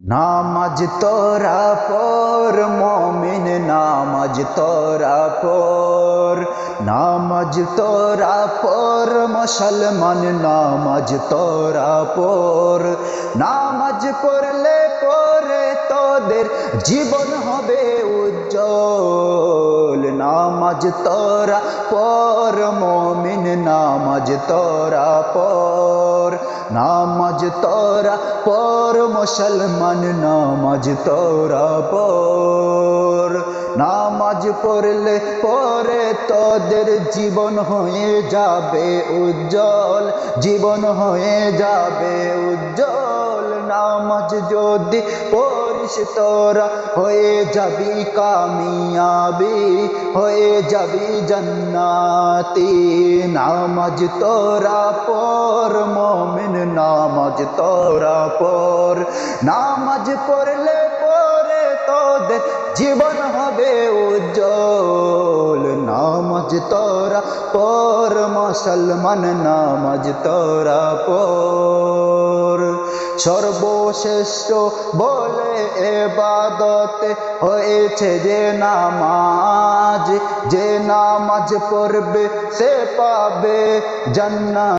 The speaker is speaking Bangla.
নামাজ তোরা পর, মমিন নামাজ তোরা পর। নামাজ তোরা পর, মুসলমান নামাজ তোরা পর। নামাজ পড়লে পরে তোদের জীবন হবে উজ্জ্বল। নামাজ তোরা পর, মমিন নামাজ তোরা পর। নামাজ তোরা পর মুসলমান নামাজ তোরা পর নামাজ পড়লে পরে তোদের জীবন হয়ে যাবে উজ্জ্বল, জীবন হয়ে যাবে উজ্জ্বল। নামাজ যদি পড়িস তোরা হয়ে যাবি কামিয়াবি, হয়ে যাবি জান্নাতি। নামাজ তোরা পর নামাজ তোরা পর নামাজ পড়লে পরে তোদের জীবন হবে উজ্জ্বল। নামাজ তোরা পর মুসলমান নামাজ তোরা পর সর্বশ্রেষ্ঠ বলে এবাদতে হয়েছে যে নামাজ যে নামাজ পড়বে সে পাবে জান্নাত।